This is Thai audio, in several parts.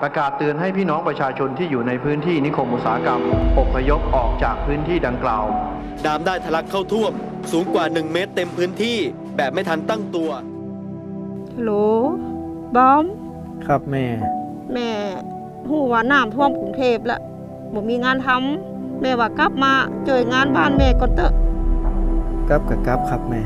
ประกาศเตือนให้พี่น้องประชาชนที่อยู่ในพื้นที่นิคมอุตสาหกรรมอพยพออกจากพื้นที่ดังกล่าว น้ำได้ทะลักเข้าท่วม สูงกว่า 1 เมตรเต็มพื้นที่แบบไม่ทันตั้งตัวฮัลโหลบอม ครับแม่ แม่หูว่าน้ำท่วมกรุงเทพแล้วบ่มีงานทำแม่ว่ากลับมาเจองานบ้านแม่ก็เตอะ กลับกับกลับครับแม่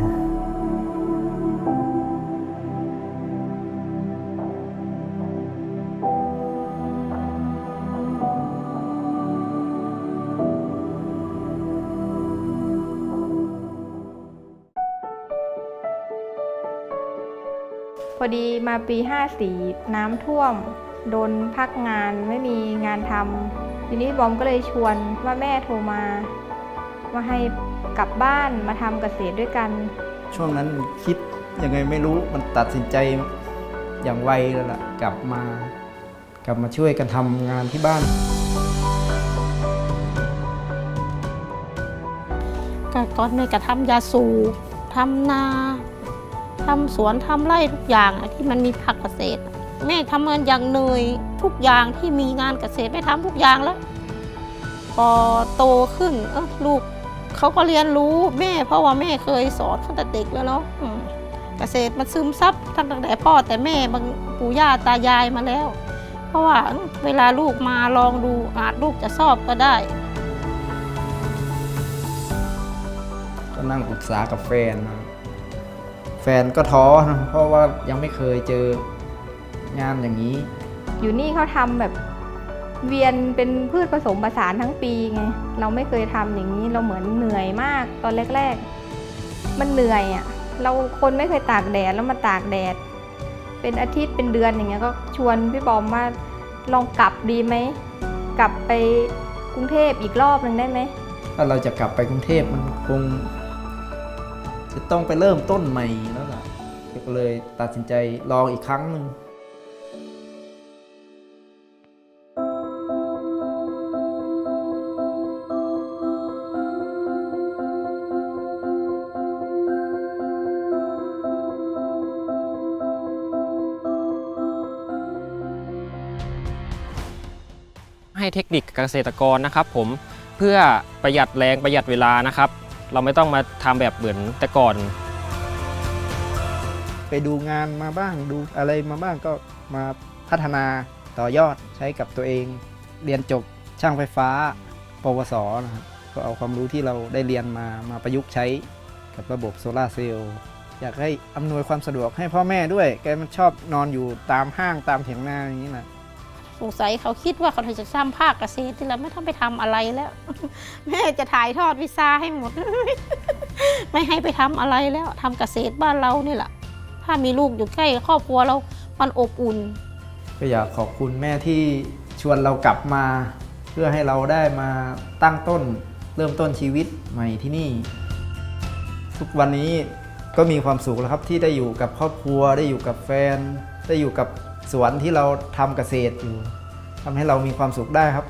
พอดีมาปี54น้ำท่วม โดนพักงานไม่มีงานทำทีนี้บอมก็เลยชวนว่าแม่โทรมาว่าให้กลับบ้านมาทำเกษตรด้วยกัน ช่วงนั้นคิดยังไงไม่รู้มันตัดสินใจอย่างไวแล้วล่ะกลับมากลับมาช่วยกันทำงานที่บ้าน ก็ก่อนแม่ก็ทำยาสูบทำนา ทำสวนทำไร่ทุกอย่างที่มันมีผักเกษตร แม่ทำงานอย่างเหนื่อยทุกอย่างที่มีงานเกษตรแม่ทำทุกอย่างแล้ว พอโตขึ้นเออลูกเขาก็เรียนรู้แม่เพราะว่าแม่เคยสอนตั้งแต่เด็กแล้วเนาะเกษตรมันซึมซับตั้งแต่พ่อแต่แม่บางปู่ย่าตายายมาแล้ว เพราะว่าเวลาลูกมาลองดูอาจลูกจะชอบก็ได้ก็นั่งปรึกษากับแฟนนะ ฟนก็ท้อนะเพราะว่ายังไม่เคยเจองานอย่างนี้ อยู่นี่เขาทำแบบเวียนเป็นพืชผสมผสานทั้งปีไงเราไม่เคยทำอย่างนี้เราเหมือนเหนื่อยมากตอนแรก ๆ มันเหนื่อยอะ่ะเราคนไม่เคยตากแดดแล้วมาตากแดด เป็นอาทิตย์เป็นเดือนอย่างเงี้ยก็ชวนพี่บอมว่าลองกลับดีไหมกลับไปกรุงเทพอีกรอบหนึ่งได้ไหมถ้าเราจะกลับไปกรุงเทพมันคง จะต้องไปเริ่มต้นใหม่แล้วล่ะก็เลยตัดสินใจลองอีกครั้งหนึ่งให้เทคนิคเกษตรกรนะครับผมเพื่อประหยัดแรงประหยัดเวลานะครับ เราไม่ต้องมาทำแบบเหมือนแต่ก่อน ไปดูงานมาบ้างดูอะไรมาบ้างก็มาพัฒนาต่อยอดใช้กับตัวเอง เรียนจบช่างไฟฟ้า ปวสนะครับก็เอาความรู้ที่เราได้เรียนมามาประยุกต์ใช้กับระบบโซลาร์เซลล์อยากให้อำนวยความสะดวกให้พ่อแม่ด้วย แกมันชอบนอนอยู่ตามห้างตามเถียงนาอย่างนี้นะ สงสัยเขาคิดว่าเขาจะสร้างภาคเกษตรที่เราไม่ต้องไปทำอะไรแล้ว แม่จะถ่ายทอดวิชาให้หมด ไม่ให้ไปทำอะไรแล้วทำเกษตรบ้านเรานี่แหละถ้ามีลูกอยู่ใกล้ครอบครัวเรามันอบอุ่น ก็อยากขอบคุณแม่ที่ชวนเรากลับมา เพื่อให้เราได้มาตั้งต้น เริ่มต้นชีวิตใหม่ที่นี่ ทุกวันนี้ก็มีความสุขแล้วครับที่ได้อยู่กับครอบครัวได้อยู่กับแฟน ได้อยู่กับ สวนที่เราทำเกษตรอยู่ทำให้เรามีความสุขได้ครับ